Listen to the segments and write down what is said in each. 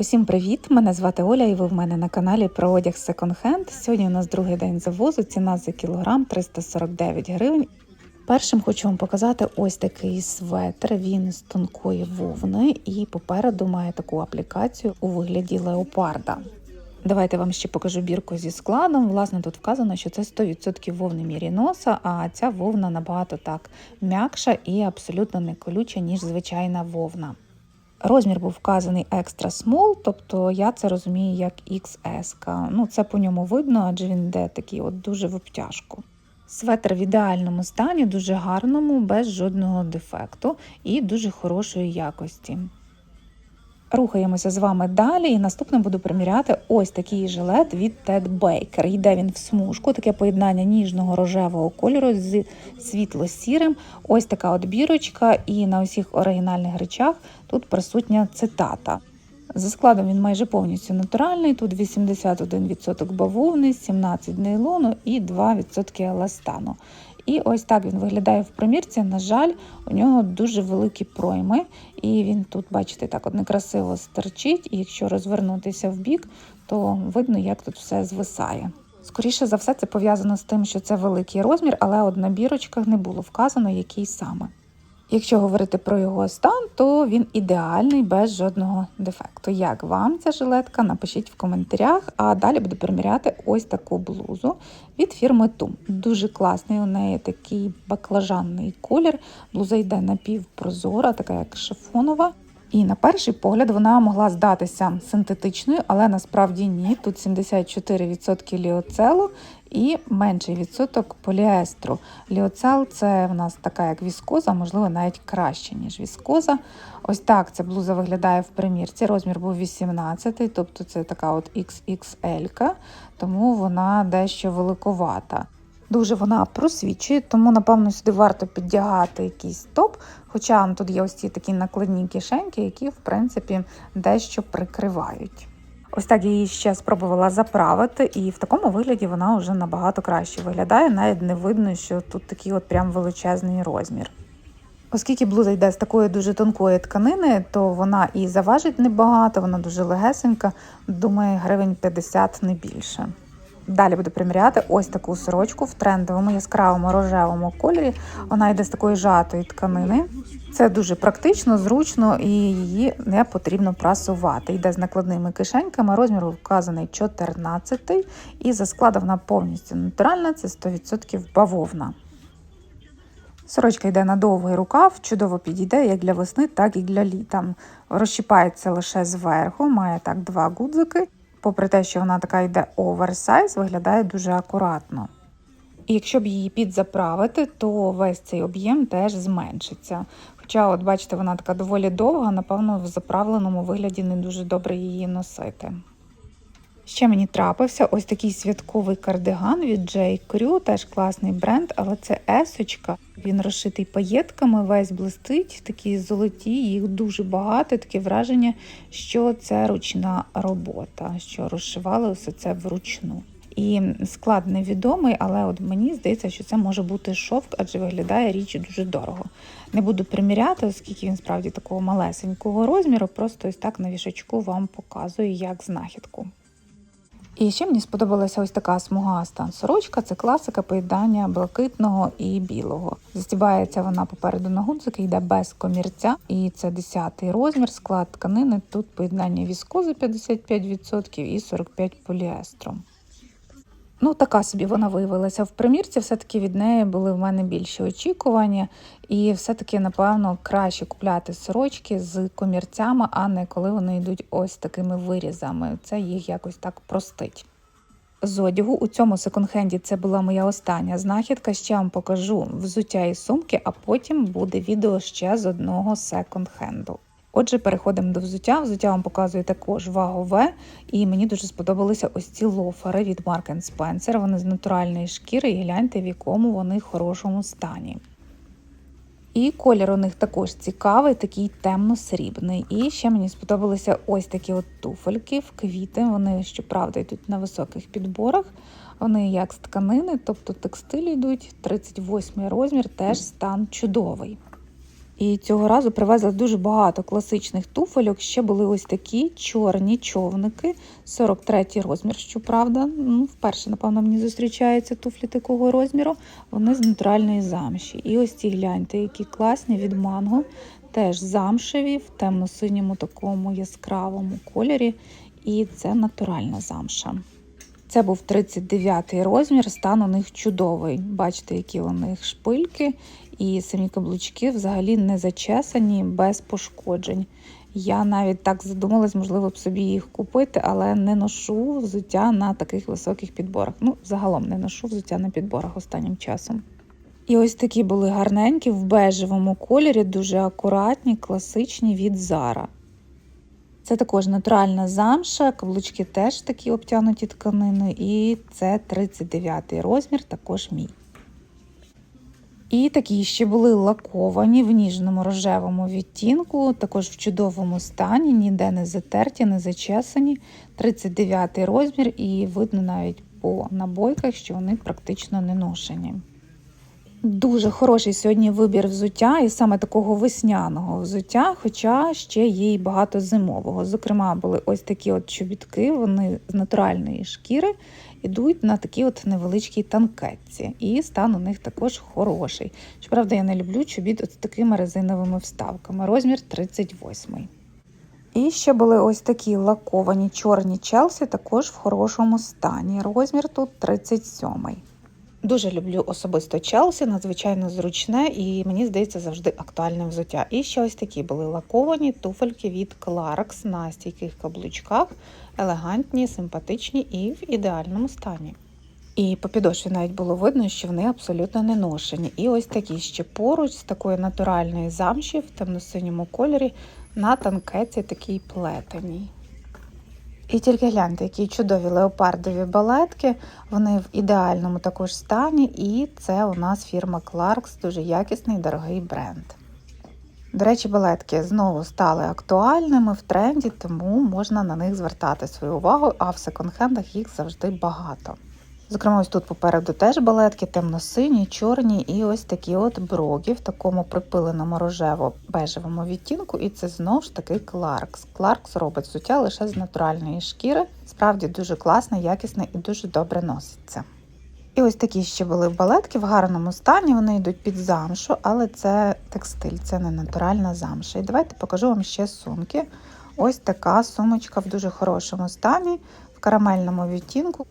Усім привіт! Мене звати Оля, і ви в мене на каналі про одяг секонд-хенд. Сьогодні у нас другий день завозу. Ціна за кілограм 349 гривень. Першим хочу вам показати ось такий светр. Він з тонкої вовни і попереду має таку аплікацію у вигляді леопарда. Давайте вам ще покажу бірку зі складом. Власне, тут вказано, що це 100% вовни міріноса, а ця вовна набагато так м'якша і абсолютно не колюча, ніж звичайна вовна. Розмір був вказаний екстра small, тобто я це розумію як XS. Ну, це по ньому видно, адже він йде такий от дуже в обтяжку. Светр в ідеальному стані, дуже гарному, без жодного дефекту і дуже хорошої якості. Рухаємося з вами далі, і наступним буду приміряти ось такий жилет від Ted Baker. Йде він в смужку, таке поєднання ніжного рожевого кольору з світло-сірим. Ось така от бірочка, і на усіх оригінальних речах тут присутня цитата. За складом він майже повністю натуральний. Тут 81% бавовни, 17 нейлону і 2% еластану. І ось так він виглядає в примірці. На жаль, у нього дуже великі пройми, і він тут, бачите, так от некрасиво стерчить. І якщо розвернутися в бік, то видно, як тут все звисає. Скоріше за все, це пов'язано з тим, що це великий розмір, але от на бірочках не було вказано, який саме. Якщо говорити про його стан, то він ідеальний без жодного дефекту. Як вам ця жилетка? Напишіть в коментарях, а далі буду приміряти ось таку блузу від фірми Тум. Дуже класний у неї такий баклажанний колір. Блуза йде напівпрозора, така як шифонова. І на перший погляд вона могла здатися синтетичною, але насправді ні. Тут 74% ліоцелу і менший відсоток поліестру. Ліоцел це в нас така як віскоза, можливо, навіть краще, ніж віскоза. Ось так ця блуза виглядає в примірці. Розмір був 18, тобто це така от XXL, тому вона дещо великовата. Дуже вона просвічує, тому, напевно, сюди варто піддягати якийсь топ. Хоча тут є ось ці такі накладні кишеньки, які, в принципі, дещо прикривають. Ось так я її ще спробувала заправити, і в такому вигляді вона вже набагато краще виглядає, навіть не видно, що тут такий от прям величезний розмір. Оскільки блуза йде з такої дуже тонкої тканини, то вона і заважить небагато, вона дуже легесенька, думаю, гривень 50 не більше. Далі буду приміряти ось таку сорочку в трендовому яскравому рожевому кольорі. Вона йде з такої жатої тканини. Це дуже практично, зручно і її не потрібно прасувати. Йде з накладними кишеньками, розмір вказаний 14 і за складом вона повністю натуральна, це 100% бавовна. Сорочка йде на довгий рукав, чудово підійде як для весни, так і для літа. Розщіпається лише зверху, має так два гудзики попри те, що вона така йде оверсайз, виглядає дуже акуратно. І якщо б її підзаправити, то весь цей об'єм теж зменшиться. Хоча, от бачите, вона така доволі довга, напевно, в заправленому вигляді не дуже добре її носити. Ще мені трапився ось такий святковий кардиган від J. Crew, теж класний бренд, але це есочка. Він розшитий паєтками, весь блистить, такі золоті, їх дуже багато. Таке враження, що це ручна робота, що розшивали все це вручну. І склад невідомий, але от мені здається, що це може бути шовк, адже виглядає річ дуже дорого. Не буду приміряти, оскільки він справді такого малесенького розміру, просто ось так на вішачку вам показую як знахідку. І ще мені сподобалася ось така смугаста сорочка. Це класика поєднання блакитного і білого. Застібається вона попереду на гудзики, йде без комірця, і це 10-й розмір, склад тканини. Тут поєднання віскози 55% і 45% поліестру. Ну, така собі вона виявилася в примірці. Все-таки від неї були в мене більші очікування, і все-таки, напевно, краще купляти сорочки з комірцями, а не коли вони йдуть ось такими вирізами. Це їх якось так простить. З одягу у цьому секонд-хенді це була моя остання знахідка. Ще вам покажу взуття і сумки, а потім буде відео ще з одного секонд-хенду. Отже, переходимо до взуття. Взуття вам показує також вагове, і мені дуже сподобалися ось ці лофери від Mark Spencer. Вони з натуральної шкіри, і гляньте, в якому вони в хорошому стані. І колір у них також цікавий, такий темно-срібний. І ще мені сподобалися ось такі от туфельки в квіти. Вони, щоправда, йдуть на високих підборах. Вони як з тканини, тобто текстиль йдуть, 38 розмір, теж стан чудовий. І цього разу привезла дуже багато класичних туфельок. Ще були ось такі чорні човники, 43 розмір, щоправда. Ну, вперше, напевно, мені зустрічаються туфлі такого розміру. Вони з натуральної замші. І ось ці гляньте, які класні від манго. Теж замшеві в темно-синьому такому яскравому кольорі. І це натуральна замша. Це був 39-й розмір, стан у них чудовий. Бачите, які у них шпильки, і самі каблучки взагалі не зачесані, без пошкоджень. Я навіть так задумалась, можливо, б собі їх купити, але не ношу взуття на таких високих підборах. Ну, загалом не ношу взуття на підборах останнім часом. І ось такі були гарненькі в бежевому кольорі, дуже акуратні, класичні від Zara. Це також натуральна замша, каблучки теж такі обтянуті тканиною, і це 39 розмір, також мій. І такі ще були лаковані в ніжному рожевому відтінку, також в чудовому стані, ніде не затерті, не зачесані. 39 розмір, і видно навіть по набойках, що вони практично не ношені. Дуже хороший сьогодні вибір взуття, і саме такого весняного взуття, хоча ще є й багато зимового. Зокрема, були ось такі от чобітки, вони з натуральної шкіри ідуть на такі от невеличкій танкетці, і стан у них також хороший. Щоправда, я не люблю чобіт от з такими резиновими вставками. Розмір 38. І ще були ось такі лаковані чорні челсі, також в хорошому стані. Розмір тут 37. Дуже люблю особисто Челсі, надзвичайно зручне і мені здається завжди актуальне взуття. І ще ось такі були лаковані туфельки від Clarks на стійких каблучках, елегантні, симпатичні і в ідеальному стані. І по підошві навіть було видно, що вони абсолютно не ношені. І ось такі ще поруч з такої натуральної замші в темно-синьому кольорі на танкеці такій плетеній. І тільки гляньте, які чудові леопардові балетки. Вони в ідеальному також стані, і це у нас фірма Clarks, дуже якісний дорогий бренд. До речі, балетки знову стали актуальними в тренді, тому можна на них звертати свою увагу, а в секонд-хендах їх завжди багато. Зокрема, ось тут попереду теж балетки темно-сині, чорні і ось такі от брогі в такому припиленому рожево-бежевому відтінку. І це знову ж таки Clarks. Clarks робить суття лише з натуральної шкіри. Справді дуже класне, якісне і дуже добре носиться. І ось такі ще були балетки в гарному стані. Вони йдуть під замшу, але це текстиль, це не натуральна замша. І давайте покажу вам ще сумки. Ось така сумочка в дуже хорошому стані, в карамельному відтінку.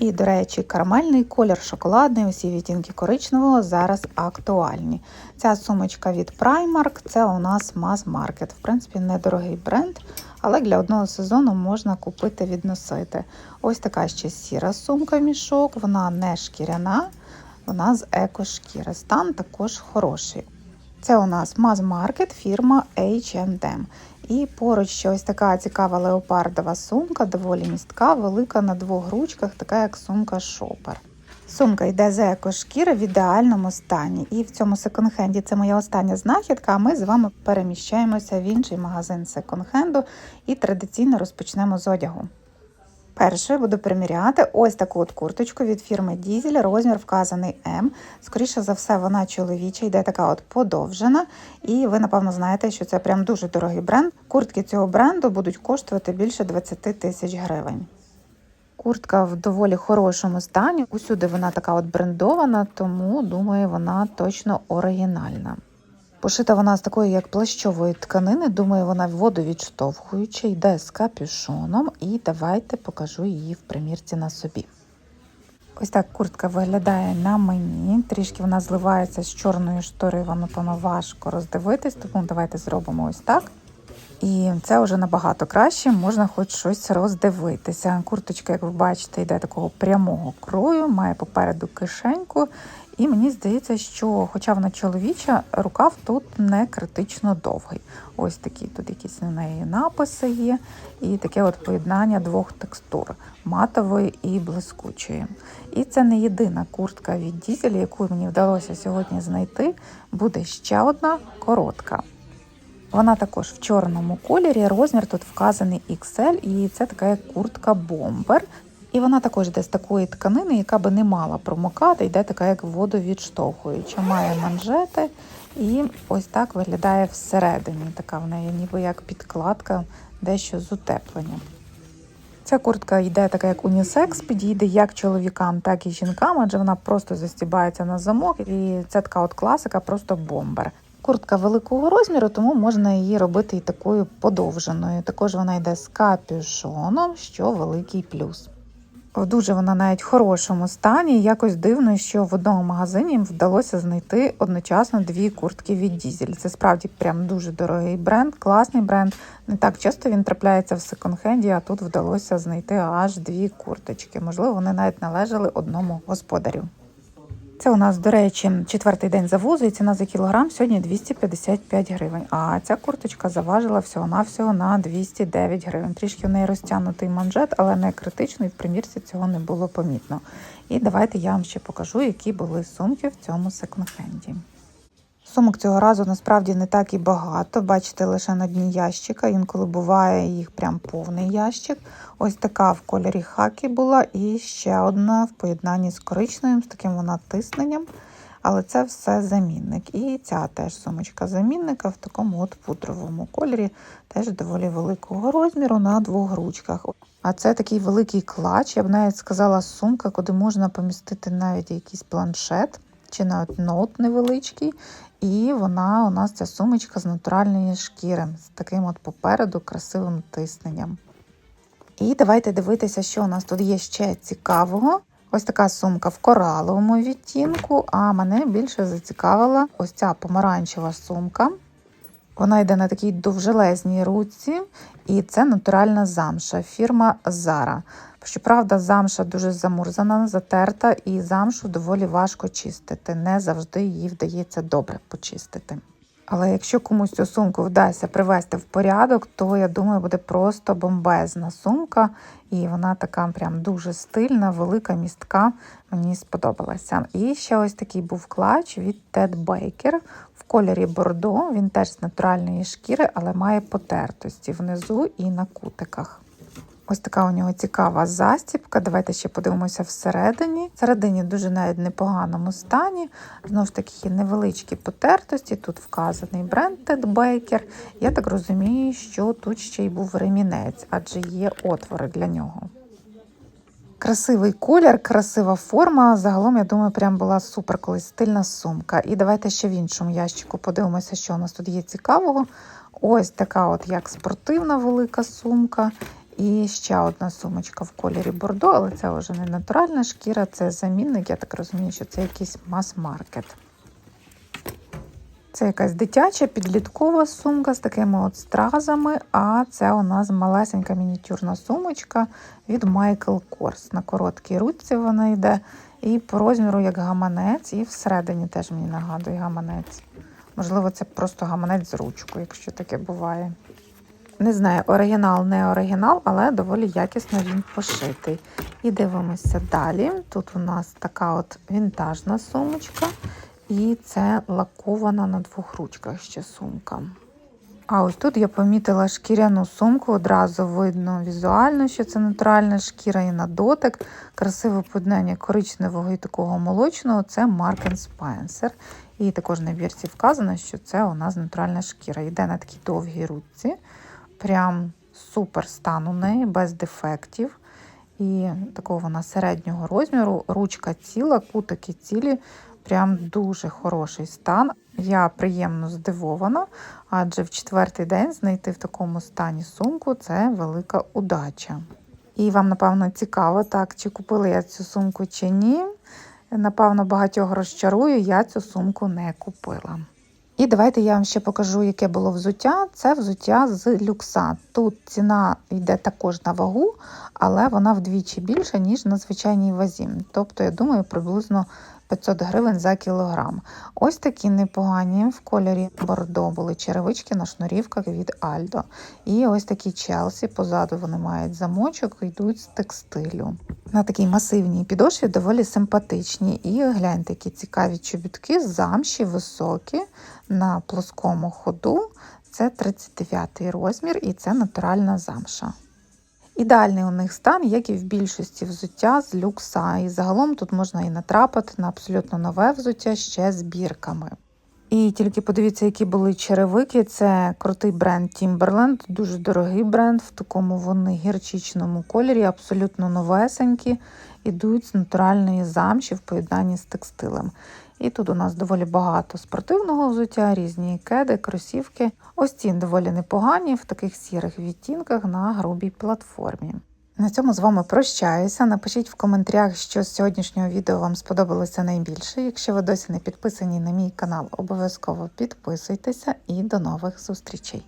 І, до речі, карамельний колір шоколадний, усі відтінки коричневого зараз актуальні. Ця сумочка від Primark, це у нас мас-маркет. В принципі, недорогий бренд, але для одного сезону можна купити відносити. Ось така ще сіра сумка-мішок, вона не шкіряна, вона з екошкіри. Стан також хороший. Це у нас маз-маркет фірма H&M. І поруч ще ось така цікава леопардова сумка, доволі містка, велика на двох ручках, така як сумка шопер. Сумка йде з екошкіри в ідеальному стані. І в цьому секонд-хенді це моя остання знахідка. А ми з вами переміщаємося в інший магазин секонд-хенду і традиційно розпочнемо з одягу. Перше буду приміряти ось таку от курточку від фірми Дізель, розмір вказаний М. Скоріше за все, вона чоловіча, йде така от подовжена. І ви, напевно, знаєте, що це прям дуже дорогий бренд. Куртки цього бренду будуть коштувати більше 20 тисяч гривень. Куртка в доволі хорошому стані. Усюди вона така от брендована, тому думаю, вона точно оригінальна. Пошита вона з такої, як плащової тканини. Думаю, вона водовідштовхуюча, йде з капюшоном, і давайте покажу її в примірці на собі. Ось так куртка виглядає на мені. Трішки вона зливається з чорною шторою, вам, напевно, важко роздивитись, тому давайте зробимо ось так. І це вже набагато краще, можна хоч щось роздивитися. Курточка, як ви бачите, йде такого прямого крою, має попереду кишеньку. І мені здається, що, хоча вона чоловіча, рукав тут не критично довгий. Ось такі тут якісь на неї написи є, і таке от поєднання двох текстур матової і блискучої. І це не єдина куртка від дізелі, яку мені вдалося сьогодні знайти. Буде ще одна коротка. Вона також в чорному кольорі. Розмір тут вказаний XL, і це така куртка бомбер. І вона також йде з такої тканини, яка би не мала промокати, йде така як водовідштовхуюча. Має манжети І ось так виглядає всередині. Така в неї ніби як підкладка, дещо з утепленням. Ця куртка йде така, як унісекс, підійде як чоловікам, так і жінкам, адже вона просто застібається на замок, і це така от класика, просто бомбер. Куртка великого розміру, тому можна її робити і такою подовженою. Також вона йде з капюшоном, що великий плюс. Дуже вона навіть в хорошому стані. Якось дивно, що в одному магазині їм вдалося знайти одночасно дві куртки від Дізель. Це справді прям дуже дорогий бренд, класний бренд. Не так часто він трапляється в секонд-хенді, а тут вдалося знайти аж дві курточки. Можливо, вони навіть належали одному господарю. Це у нас, до речі, четвертий день завозу, і ціна за кілограм сьогодні 255 гривень. А ця курточка заважила всього-навсього на 209 гривень. Трішки в неї розтягнутий манжет, але не критично, в примірці цього не було помітно. І давайте я вам ще покажу, які були сумки в цьому секонд-хенді. Сумок цього разу насправді не так і багато. Бачите, лише на дні ящика. Інколи буває їх прям повний ящик. Ось така в кольорі хакі була, і ще одна в поєднанні з коричневим, з таким вона тисненням. Але це все замінник. І ця теж сумочка замінника в такому от пудровому кольорі, теж доволі великого розміру на двох ручках. А це такий великий клач, я б навіть сказала, сумка, куди можна помістити навіть якийсь планшет чи навіть ноут невеличкий. І вона у нас ця сумочка з натуральної шкіри, з таким от попереду красивим тисненням. І давайте дивитися, що у нас тут є ще цікавого. Ось така сумка в кораловому відтінку, а мене більше зацікавила ось ця помаранчева сумка. Вона йде на такій довжелезній руці, і це натуральна замша, фірма Zara. Щоправда, замша дуже замурзана, затерта, і замшу доволі важко чистити. Не завжди її вдається добре почистити. Але якщо комусь цю сумку вдасться привести в порядок, то я думаю, буде просто бомбезна сумка, і вона така прям дуже стильна, велика, містка. Мені сподобалася. І ще ось такий був клач від Ted Baker в кольорі бордо. Він теж з натуральної шкіри, але має потертості внизу і на кутиках. Ось така у нього цікава застібка. Давайте ще подивимося всередині. Всередині дуже навіть непоганому стані. Знову ж таки, невеличкі потертості. Тут вказаний бренд Ted Baker. Я так розумію, що тут ще й був ремінець, адже є отвори для нього. Красивий колір, красива форма. Загалом, я думаю, прям була супер колись стильна сумка. І давайте ще в іншому ящику подивимося, що у нас тут є цікавого. Ось така, от як спортивна велика сумка. І ще одна сумочка в кольорі бордо, але це вже не натуральна шкіра, це замінник. Я так розумію, що це якийсь мас-маркет. Це якась дитяча підліткова сумка з такими от стразами, а це у нас малесенька мініатюрна сумочка від Michael Kors. На короткій ручці вона йде. І по розміру як гаманець, і всередині теж мені нагадує гаманець. Можливо, це просто гаманець з ручкою, якщо таке буває. Не знаю, оригінал, не оригінал, але доволі якісно він пошитий. І дивимося далі. Тут у нас така от вінтажна сумочка, і це лакована на двох ручках ще сумка. А ось тут я помітила шкіряну сумку, одразу видно візуально, що це натуральна шкіра і на дотик. Красиве поєднання коричневого і такого молочного це Mark Spencer. І також на бірці вказано, що це у нас натуральна шкіра. Йде на такій довгій ручці. Прям супер стан у неї, без дефектів. І такого вона середнього розміру. Ручка ціла, кутики цілі, прям дуже хороший стан. Я приємно здивована, адже в четвертий день знайти в такому стані сумку це велика удача. І вам, напевно, цікаво, так, чи купила я цю сумку, чи ні. Напевно, багатьох розчарую, я цю сумку не купила. І давайте я вам ще покажу, яке було взуття. Це взуття з люкса. Тут ціна йде також на вагу, але вона вдвічі більша, ніж на звичайній вазі. Тобто, я думаю, приблизно 500 гривень за кілограм. Ось такі непогані в кольорі бордо були черевички на шнурівках від Альдо. І ось такі Челсі. Позаду вони мають замочок, йдуть з текстилю. На такій масивній підошві доволі симпатичні. І гляньте, які цікаві чобітки, замші високі на плоскому ходу. Це 39 розмір і це натуральна замша. Ідеальний у них стан, як і в більшості взуття з люкса. І загалом тут можна і натрапити на абсолютно нове взуття ще з бірками. І тільки подивіться, які були черевики. Це крутий бренд Timberland, дуже дорогий бренд. В такому вони гірчичному кольорі, абсолютно новесенькі, ідуть з натуральної замші в поєднанні з текстилем. І тут у нас доволі багато спортивного взуття, різні кеди, кросівки. Ось ці доволі непогані в таких сірих відтінках на грубій платформі. На цьому з вами прощаюся. Напишіть в коментарях, що з сьогоднішнього відео вам сподобалося найбільше. Якщо ви досі не підписані на мій канал, обов'язково підписуйтеся і до нових зустрічей.